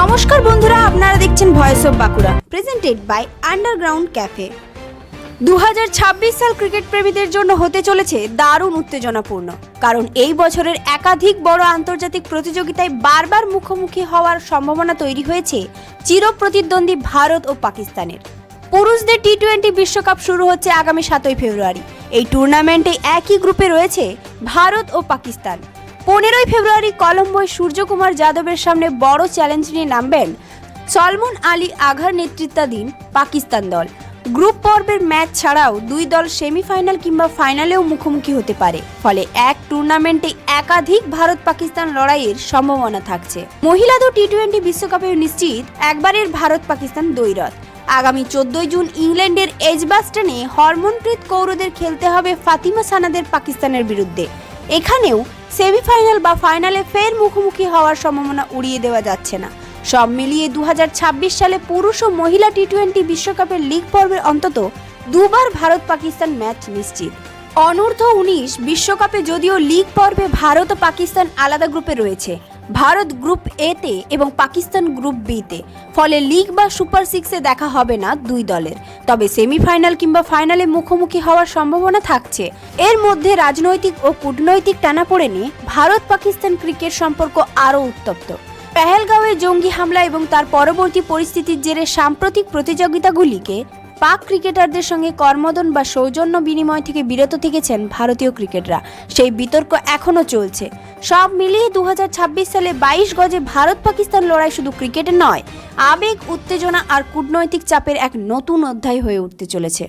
নমস্কার বন্ধুরা, আপনারা দেখছেন voice of Bankura presented by underground cafe দু হাজার ছাব্বিশ সাল ক্রিকেট প্রেমীদের জন্য হতে চলেছে দারুণ উত্তেজনাপূর্ণ, কারণ এই বছরের একাধিক বড় আন্তর্জাতিক প্রতিযোগিতায় বারবার মুখোমুখি হওয়ার সম্ভাবনা তৈরি হয়েছে চিরপ্রতিদ্বন্দ্বী ভারত ও পাকিস্তানের। পুরুষদের টি টোয়েন্টি বিশ্বকাপ শুরু হচ্ছে আগামী সাতই ফেব্রুয়ারি। এই টুর্নামেন্টে একই গ্রুপে রয়েছে ভারত ও পাকিস্তান। পনেরোই ফেব্রুয়ারি কলম্বোয় সূর্যকুমার যাদবের সামনে বড় চ্যালেঞ্জ নিয়ে নামবেন সলমন আলী আঘার নেতৃত্বাধীন পাকিস্তান দল। গ্রুপ পর্বের ম্যাচ ছাড়াও দুই দল সেমিফাইনাল কিংবা ফাইনালেও মুখোমুখি হতে পারে। ফলে এক টুর্নামেন্টে একাধিক ভারত পাকিস্তান লড়াইয়ের সম্ভাবনা থাকছে। মহিলাদের টি টোয়েন্টি বিশ্বকাপেও নিশ্চিত একবারের ভারত পাকিস্তান দৈরথ আগামী চোদ্দই জুন ইংল্যান্ডের এজবাস্টনে হরমনপ্রীত কৌরদের খেলতে হবে ফাতিমা সানাদের পাকিস্তানের বিরুদ্ধে। এখানেও সেমিফাইনাল বা ফাইনালে ফের মুখোমুখি হওয়ার সম্ভাবনা উড়িয়ে দেওয়া যাচ্ছে না। সব মিলিয়ে দু হাজার ছাব্বিশ সালে পুরুষ ও মহিলা টি টোয়েন্টি বিশ্বকাপের লিগ পর্বের অন্তত দুবার ভারত পাকিস্তান ম্যাচ নিশ্চিত। অনূর্ধ্ব উনিশ বিশ্বকাপে যদিও লিগ পর্বে ভারত ও পাকিস্তান আলাদা গ্রুপে রয়েছে ভারত গ্রুপ এতে এবং পাকিস্তান গ্রুপ বিতে ফলে লিগ বা সুপার সিক্সে দেখা হবে না দুই দলের। তবে সেমিফাইনাল কিংবা ফাইনালে মুখোমুখি হওয়ার সম্ভাবনা থাকছে। এর মধ্যে রাজনৈতিক ও কূটনৈতিক টানাপোড়েনে ভারত পাকিস্তান ক্রিকেট সম্পর্ক আরও উত্তপ্ত। পেহেলগাঁওয়ে জঙ্গি হামলা এবং তার পরবর্তী পরিস্থিতির জেরে সাম্প্রতিক প্রতিযোগিতাগুলিকে পাক ক্রিকেটারদের সঙ্গে কর্মদন বা সৌজন্য বিনিময় থেকে বিরত থেকেছেন ভারতীয় ক্রিকেটরা। সেই বিতর্ক এখনও চলছে। সব মিলিয়ে দু হাজার ছাব্বিশ সালে বাইশ গজে ভারত পাকিস্তান লড়াই শুধু ক্রিকেটে নয়, আবেগ, উত্তেজনা আর কূটনৈতিক চাপের এক নতুন অধ্যায় হয়ে উঠতে চলেছে।